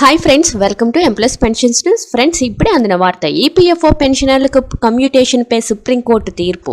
Hi friends welcome to M plus pensions news friends ఇప్పుడే అందిన వార్త ఈపీఎఫ్ఓ పెన్షనర్లకు కమ్యూటేషన్పై సుప్రీంకోర్టు తీర్పు.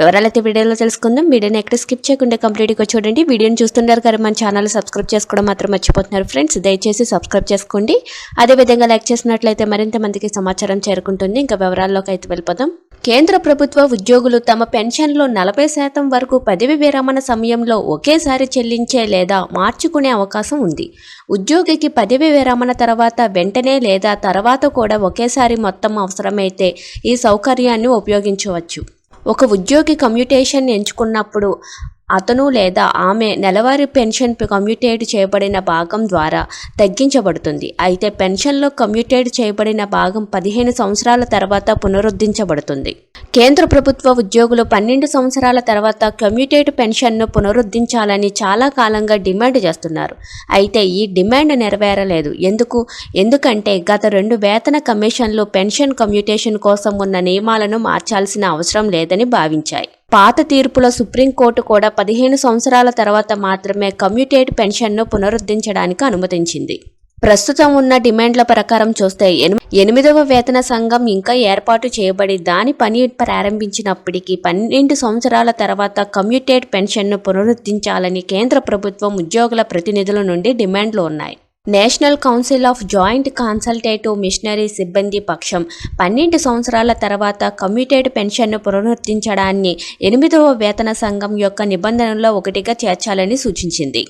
వివరాలైతే వీడియోలో తెలుసుకుందాం. వీడియోని ఎక్కడ స్కిప్ చేయకుండా కంప్లీట్గా చూడండి. వీడియోని చూస్తున్నారు కదా మన ఛానల్ సబ్స్క్రైబ్ చేసుకోవడం మాత్రం మర్చిపోతున్నారు ఫ్రెండ్స్ దయచేసి సబ్స్క్రైబ్ చేసుకోండి. అదేవిధంగా లైక్ చేసినట్లయితే మరింత మందికి సమాచారం చేరుకుంటుంది. ఇంకా వివరాల్లోకి అయితే వెళ్ళిపోదాం. కేంద్ర ప్రభుత్వ ఉద్యోగులు తమ పెన్షన్లో నలభై శాతం వరకు పదవి విరమణ సమయంలో ఒకేసారి చెల్లించే లేదా మార్చుకునే అవకాశం ఉంది. ఉద్యోగికి పదవి విరమణ తర్వాత వెంటనే లేదా తర్వాత కూడా ఒకేసారి మొత్తం అవసరమైతే ఈ సౌకర్యాన్ని ఉపయోగించవచ్చు. ఒక ఉద్యోగి కమ్యూటేషన్ ఎంచుకున్నప్పుడు అతను లేదా ఆమె నెలవారీ పెన్షన్ కమ్యూటేట్ చేయబడిన భాగం ద్వారా తగ్గించబడుతుంది. అయితే పెన్షన్లో కమ్యూటేట్ చేయబడిన భాగం పదిహేను సంవత్సరాల తర్వాత పునరుద్ధరించబడుతుంది. కేంద్ర ప్రభుత్వ ఉద్యోగులు పన్నెండు సంవత్సరాల తర్వాత కమ్యూటేట్ పెన్షన్ను పునరుద్ధరించాలని చాలా కాలంగా డిమాండ్ చేస్తున్నారు. అయితే ఈ డిమాండ్ నెరవేరలేదు. ఎందుకు? ఎందుకంటే గత రెండు వేతన కమిషన్లు పెన్షన్ కమ్యూటేషన్ కోసం ఉన్న నియమాలను మార్చాల్సిన అవసరం లేదని భావించాయి. పాత తీర్పులో సుప్రీంకోర్టు కూడా పదిహేను సంవత్సరాల తర్వాత మాత్రమే కమ్యూటేట్ పెన్షన్ను పునరుద్ధరించడానికి అనుమతించింది. ప్రస్తుతం ఉన్న డిమాండ్ల ప్రకారం చూస్తే ఎనిమిదవ వేతన సంఘం ఇంకా ఏర్పాటు చేయబడి దాని పని ప్రారంభించినప్పటికీ పన్నెండు సంవత్సరాల తర్వాత కమ్యూటేట్ పెన్షన్ను పునరుద్ధరించాలని కేంద్ర ప్రభుత్వం ఉద్యోగుల ప్రతినిధుల నుండి డిమాండ్లు ఉన్నాయి. National council of joint consultative machinery సిబ్బంది పక్షం పన్నెండు సంవత్సరాల తర్వాత కమ్యూటేడ్ పెన్షన్ను పునరుద్ధరించడాన్ని ఎనిమిదవ వేతన సంఘం యొక్క నిబంధనల్లో ఒకటిగా చేర్చాలని సూచించింది.